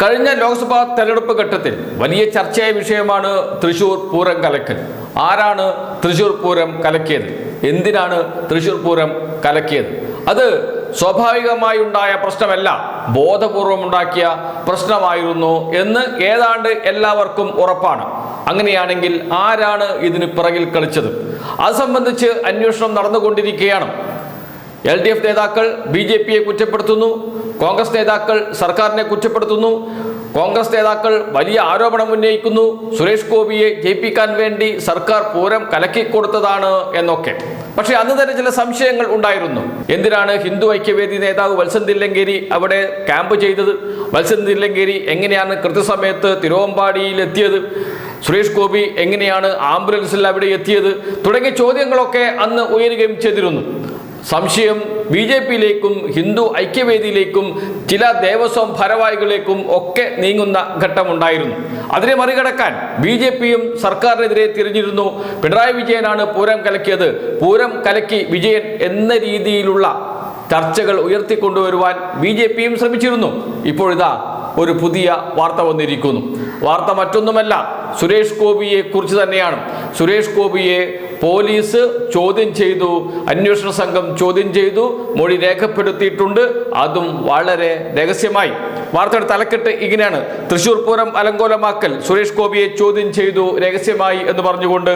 കഴിഞ്ഞ ലോക്സഭാ തെരഞ്ഞെടുപ്പ് ഘട്ടത്തിൽ വലിയ ചർച്ചയായ വിഷയമാണ് തൃശൂർ പൂരം കലക്കൽ. ആരാണ് തൃശൂർ പൂരം കലക്കിയത്? എന്തിനാണ് തൃശൂർ പൂരം കലക്കിയത്? അത് സ്വാഭാവികമായി ഉണ്ടായ പ്രശ്നമല്ല ബോധപൂർവം ഉണ്ടാക്കിയ പ്രശ്നമായിരുന്നു എന്ന് ഏതാണ്ട് എല്ലാവർക്കും ഉറപ്പാണ്. അങ്ങനെയാണെങ്കിൽ ആരാണ് ഇതിന് പിറകിൽ കളിച്ചത്? അത് സംബന്ധിച്ച് അന്വേഷണം നടന്നുകൊണ്ടിരിക്കുകയാണ്. എൽ ഡി എഫ് നേതാക്കൾ ബി ജെ പിയെ കുറ്റപ്പെടുത്തുന്നു. കോൺഗ്രസ് നേതാക്കൾ സർക്കാരിനെ കുറ്റപ്പെടുത്തുന്നു. കോൺഗ്രസ് നേതാക്കൾ വലിയ ആരോപണം ഉന്നയിക്കുന്നു. സുരേഷ് ഗോപിയെ ജയിപ്പിക്കാൻ വേണ്ടി സർക്കാർ പൂരം കലക്കിക്കൊടുത്തതാണ് എന്നൊക്കെ. പക്ഷെ അന്ന് തന്നെ ചില സംശയങ്ങൾ ഉണ്ടായിരുന്നു. എന്തിനാണ് ഹിന്ദു ഐക്യവേദി നേതാവ് വത്സൻ തില്ലങ്കേരി അവിടെ ക്യാമ്പ് ചെയ്തത്? വത്സൻ തില്ലങ്കേരി എങ്ങനെയാണ് കൃത്യസമയത്ത് തിരുവമ്പാടിയിൽ എത്തിയത്? സുരേഷ് ഗോപി എങ്ങനെയാണ് ആംബുലൻസിൽ അവിടെ എത്തിയത്? തുടങ്ങിയ ചോദ്യങ്ങളൊക്കെ അന്ന് ഉയരുകയും ചെയ്തിരുന്നു. സംശയം ബി ജെ പിയിലേക്കും ഹിന്ദു ഐക്യവേദിയിലേക്കും ചില ദേവസ്വം ഭാരവാഹികളിലേക്കും ഒക്കെ നീങ്ങുന്ന ഘട്ടമുണ്ടായിരുന്നു. അതിനെ മറികടക്കാൻ ബി ജെ പിയും സർക്കാരിനെതിരെ തിരിഞ്ഞിരുന്നു. പിണറായി വിജയനാണ് പൂരം കലക്കിയത്. പൂരം കലക്കി വിജയൻ എന്ന രീതിയിലുള്ള ചർച്ചകൾ ഉയർത്തിക്കൊണ്ടുവരുവാൻ ബി ജെ പിയും ശ്രമിച്ചിരുന്നു. ഇപ്പോഴിതാ ഒരു പുതിയ വാർത്ത വന്നിരിക്കുന്നു. വാർത്ത മറ്റൊന്നുമല്ല സുരേഷ് ഗോപിയെ കുറിച്ച് തന്നെയാണ്. സുരേഷ് ഗോപിയെ പോലീസ് ചോദ്യം ചെയ്തു അന്വേഷണ സംഘം ചോദ്യം ചെയ്തു മൊഴി രേഖപ്പെടുത്തിയിട്ടുണ്ട്. അതും വളരെ രഹസ്യമായി. വാർത്തയുടെ തലക്കെട്ട് ഇങ്ങനെയാണ്. തൃശൂർ പൂരം അലങ്കോലമാക്കൽ. സുരേഷ് ഗോപിയെ ചോദ്യം ചെയ്തു രഹസ്യമായി എന്ന് പറഞ്ഞുകൊണ്ട്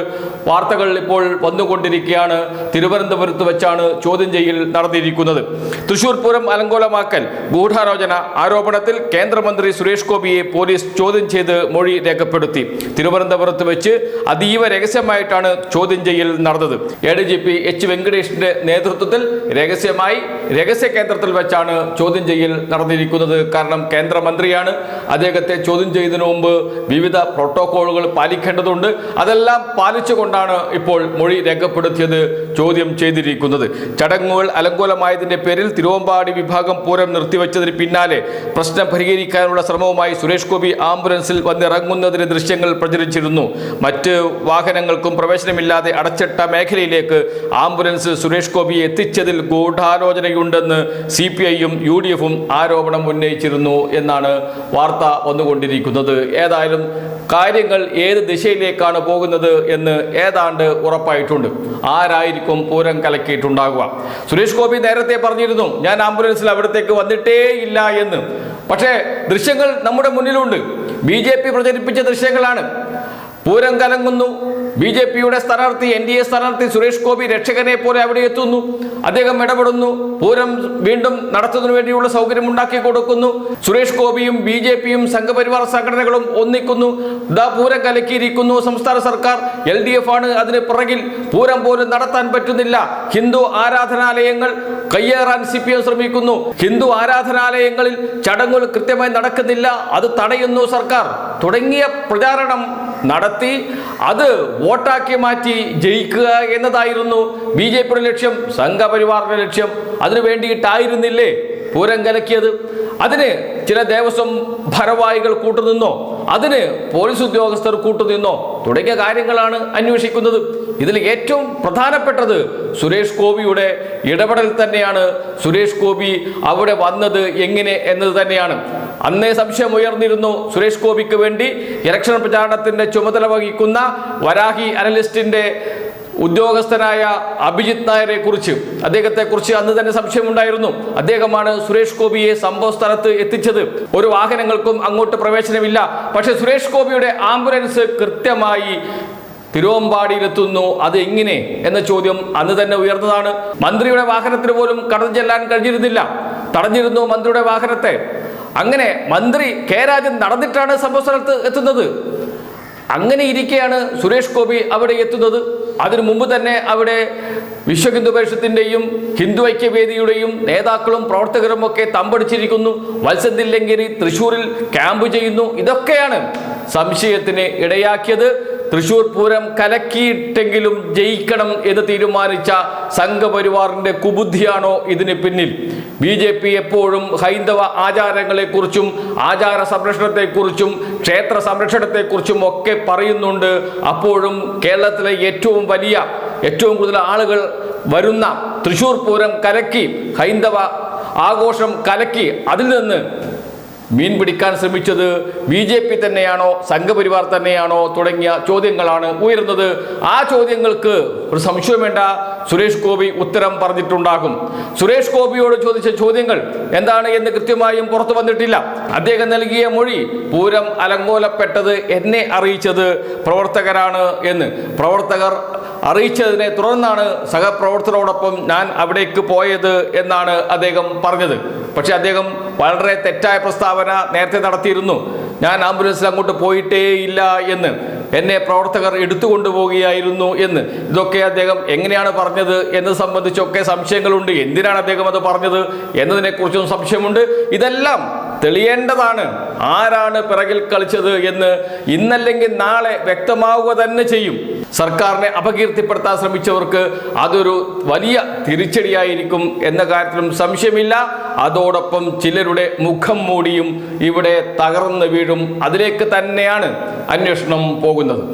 വാർത്തകൾ ഇപ്പോൾ വന്നുകൊണ്ടിരിക്കുകയാണ്. തിരുവനന്തപുരത്ത് വെച്ചാണ് ചോദ്യം ചെയ്യൽ നടന്നിരിക്കുന്നത്. തൃശൂർ പൂരം അലങ്കോലമാക്കൽ. ഗൂഢാലോചന ആരോപണത്തിൽ കേന്ദ്രമന്ത്രി സുരേഷ് ഗോപിയെ പോലീസ് ചോദ്യം ചെയ്ത് മൊഴി രേഖപ്പെടുത്തി. തിരുവനന്തപുരത്ത് വെച്ച് അതീവ രഹസ്യമായിട്ടാണ് ചോദ്യം ചെയ്യൽ നടന്നത്. A D G P H വെങ്കടേഷിന്റെ നേതൃത്വത്തിൽ രഹസ്യമായി രഹസ്യ കേന്ദ്രത്തിൽ വെച്ചാണ് ചോദ്യം ചെയ്യൽ നടന്നിരിക്കുന്നത്. കാരണം കേന്ദ്രമന്ത്രിയാണ്. അദ്ദേഹത്തെ ചോദ്യം ചെയ്തതിനു മുമ്പ് വിവിധ പ്രോട്ടോകോളുകൾ പാലിക്കേണ്ടതുണ്ട്. അതെല്ലാം പാലിച്ചുകൊണ്ടാണ് ഇപ്പോൾ മൊഴി രേഖപ്പെടുത്തിയത് ചോദ്യം ചെയ്തിരിക്കുന്നത്. ചടങ്ങുകൾ അലങ്കോലമായതിന്റെ പേരിൽ തിരുവമ്പാടി വിഭാഗം പൂരം നിർത്തിവെച്ചതിന് പിന്നാലെ പ്രശ്നം പരിഹരിക്കാനുള്ള ശ്രമവുമായി സുരേഷ് ഗോപി ആംബുലൻസിൽ വന്നിറങ്ങുന്നതിന് ദൃശ്യങ്ങൾ പ്രചരിച്ചിരുന്നു. മറ്റ് വാഹനങ്ങൾക്കും പ്രവേശനമില്ലാതെ അടച്ചിട്ട മേഖലയിലേക്ക് ആംബുലൻസ് സുരേഷ് ഗോപി എത്തിച്ചതിൽ ഗൂഢാലോചനയുണ്ടെന്ന് സി പി ഐയും യു ഡി എഫും ആരോപണം ഉന്നയിച്ചിരുന്നു. എന്നാണ് വാർത്ത വന്നുകൊണ്ടിരിക്കുന്നത്. ഏതായാലും കാര്യങ്ങൾ ഏത് ദിശയിലേക്കാണ് പോകുന്നത് എന്ന് ഏതാണ്ട് ഉറപ്പായിട്ടുണ്ട്. ആരായിരിക്കും പൂരം കലക്കിയിട്ടുണ്ടാകുക സുരേഷ് ഗോപി നേരത്തെ പറഞ്ഞിരുന്നു ഞാൻ ആംബുലൻസിൽ അവിടത്തേക്ക് വന്നിട്ടേ ഇല്ല എന്ന്. പക്ഷേ ദൃശ്യങ്ങൾ നമ്മുടെ മുന്നിലുണ്ട്. ബി ജെ പി പ്രചരിപ്പിച്ച ദൃശ്യങ്ങളാണ്. പൂരം കലങ്ങുന്നു ബി ജെ പിയുടെ സ്ഥാനാർത്ഥി എൻ ഡി എ സ്ഥാനാർത്ഥി സുരേഷ് ഗോപി രക്ഷകനെ പോലെ അവിടെ എത്തുന്നു. അദ്ദേഹം ഇടപെടുന്നു. പൂരം വീണ്ടും നടത്തുന്നതിനു വേണ്ടിയുള്ള സൗകര്യം ഉണ്ടാക്കി കൊടുക്കുന്നു. സുരേഷ് ഗോപിയും ബി ജെ പിയും സംഘപരിവാർ സംഘടനകളും ഒന്നിക്കുന്നു. ദാ പൂരം കലക്കിയിരിക്കുന്നു സംസ്ഥാന സർക്കാർ. എൽ ഡി എഫ് ആണ് അതിന് പിറകിൽ. പൂരം പോലും നടത്താൻ പറ്റുന്നില്ല. ഹിന്ദു ആരാധനാലയങ്ങൾ കയ്യേറാൻ സി പി എം ശ്രമിക്കുന്നു. ഹിന്ദു ആരാധനാലയങ്ങളിൽ ചടങ്ങുകൾ കൃത്യമായി നടക്കുന്നില്ല. അത് തടയുന്നു സർക്കാർ. തുടങ്ങിയ പ്രചാരണം നടത്തി അത് വോട്ടാക്കി മാറ്റി ജയിക്കുക എന്നതായിരുന്നു ബി ജെ പിയുടെ ലക്ഷ്യം സംഘപരിവാറിന്റെ ലക്ഷ്യം. അതിനു വേണ്ടിയിട്ടായിരുന്നില്ലേ പൂരം കലക്കിയത്? അതിന് ചില ദേവസ്വം ഭാരവാഹികൾ കൂട്ടുനിന്നോ? അതിന് പോലീസ് ഉദ്യോഗസ്ഥർ കൂട്ടുനിന്നോ? തുടങ്ങിയ കാര്യങ്ങളാണ് അന്വേഷിക്കുന്നത്. ഇതിൽ ഏറ്റവും പ്രധാനപ്പെട്ടത് സുരേഷ് ഗോപിയുടെ ഇടപെടൽ തന്നെയാണ്. സുരേഷ് ഗോപി അവിടെ വന്നത് എങ്ങനെ എന്നത് തന്നെയാണ്. അന്നേ സംശയം ഉയർന്നിരുന്നു. സുരേഷ് ഗോപിക്ക് വേണ്ടി ഇലക്ഷൻ പ്രചാരണത്തിന്റെ ചുമതല വഹിക്കുന്ന വരാഹി അനലിസ്റ്റിന്റെ ഉദ്യോഗസ്ഥനായ അഭിജിത് നായരെ കുറിച്ച്. അദ്ദേഹത്തെ കുറിച്ച് അന്ന് തന്നെ സംശയമുണ്ടായിരുന്നു. അദ്ദേഹമാണ് സുരേഷ് ഗോപിയെ സംഭവ സ്ഥലത്ത് എത്തിച്ചത്. ഒരു വാഹനങ്ങൾക്കും അങ്ങോട്ട് പ്രവേശനമില്ല. പക്ഷെ സുരേഷ് ഗോപിയുടെ ആംബുലൻസ് കൃത്യമായി തിരുവമ്പാടിയിലെത്തുന്നു. അത് എങ്ങനെ? എന്ന ചോദ്യം അന്ന് തന്നെ ഉയർന്നതാണ്. മന്ത്രിയുടെ വാഹനത്തിന് പോലും കടന്നു ചെല്ലാൻ കഴിഞ്ഞിരുന്നില്ല. തടഞ്ഞിരുന്നു മന്ത്രിയുടെ വാഹനത്തെ. അങ്ങനെ മന്ത്രി കെ രാജൻ നടന്നിട്ടാണ് സംഭവ സ്ഥലത്ത് എത്തുന്നത്. അങ്ങനെ ഇരിക്കെയാണ് സുരേഷ് ഗോപി അവിടെ എത്തുന്നത്. അതിനു മുമ്പ് തന്നെ അവിടെ വിശ്വ ഹിന്ദു ഹിന്ദു ഐക്യവേദിയുടെയും നേതാക്കളും പ്രവർത്തകരും ഒക്കെ തമ്പടിച്ചിരിക്കുന്നു. വത്സന്തില്ലങ്കേരി തൃശൂരിൽ ക്യാമ്പ് ചെയ്യുന്നു. ഇതൊക്കെയാണ് സംശയത്തിന് ഇടയാക്കിയത്. തൃശൂർ പൂരം കലക്കിയിട്ടെങ്കിലും ജയിക്കണം എന്ന് തീരുമാനിച്ച സംഘപരിവാറിന്റെ കുബുദ്ധിയാണോ ഇതിന് പിന്നിൽ? ബി ജെ പി എപ്പോഴും ഹൈന്ദവ ആചാരങ്ങളെക്കുറിച്ചും ആചാര സംരക്ഷണത്തെക്കുറിച്ചും ക്ഷേത്ര സംരക്ഷണത്തെക്കുറിച്ചും ഒക്കെ പറയുന്നുണ്ട്. അപ്പോഴും കേരളത്തിലെ ഏറ്റവും വലിയ ഏറ്റവും കൂടുതൽ ആളുകൾ വരുന്ന തൃശൂർ പൂരം കലക്കി ഹൈന്ദവ ആഘോഷം കലക്കി അതിൽ നിന്ന് മീൻ പിടിക്കാൻ ശ്രമിച്ചത് ബി ജെ പി തന്നെയാണോ സംഘപരിവാർ തന്നെയാണോ തുടങ്ങിയ ചോദ്യങ്ങളാണ് ഉയരുന്നത്. ആ ചോദ്യങ്ങൾക്ക് ഒരു സംശയം വേണ്ട. സുരേഷ് ഗോപി ഉത്തരം പറഞ്ഞിട്ടുണ്ടാകും. സുരേഷ് ഗോപിയോട് ചോദിച്ച ചോദ്യങ്ങൾ എന്താണ് എന്ന് കൃത്യമായും പുറത്തു വന്നിട്ടില്ല. അദ്ദേഹം നൽകിയ മൊഴി പൂരം അലങ്കോലപ്പെട്ടത് എന്നെ അറിയിച്ചത് പ്രവർത്തകരാണ് എന്ന്. പ്രവർത്തകർ അറിയിച്ചതിനെ തുടർന്നാണ് സഹപ്രവർത്തകരോടൊപ്പം ഞാൻ അവിടേക്ക് പോയത് എന്നാണ് അദ്ദേഹം പറഞ്ഞത്. പക്ഷേ അദ്ദേഹം വളരെ തെറ്റായ പ്രസ്താവന നേരത്തെ നടത്തിയിരുന്നു. ഞാൻ ആംബുലൻസിൽ അങ്ങോട്ട് പോയിട്ടേ ഇല്ല എന്ന്. എന്നെ പ്രവർത്തകർ എടുത്തുകൊണ്ടുപോവുകയായിരുന്നു എന്ന്. ഇതൊക്കെ അദ്ദേഹം എങ്ങനെയാണ് പറഞ്ഞത് എന്ന് സംബന്ധിച്ചൊക്കെ സംശയങ്ങളുണ്ട്. എന്തിനാണ് അദ്ദേഹം അത് പറഞ്ഞത് എന്നതിനെക്കുറിച്ചും സംശയമുണ്ട്. ഇതെല്ലാം തെളിയേണ്ടതാണ്. ആരാണ് പിറകിൽ കളിച്ചത് എന്ന് ഇന്നല്ലെങ്കിൽ നാളെ വ്യക്തമാവുക തന്നെ ചെയ്യും. സർക്കാരിനെ അപകീർത്തിപ്പെടുത്താൻ ശ്രമിച്ചവർക്ക് അതൊരു വലിയ തിരിച്ചടിയായിരിക്കും എന്ന കാര്യത്തിലും സംശയമില്ല. അതോടൊപ്പം ചിലരുടെ മുഖം മൂടിയും ഇവിടെ തകർന്നു വീഴും. അതിലേക്ക് തന്നെയാണ് അന്വേഷണം പോകുന്നത്.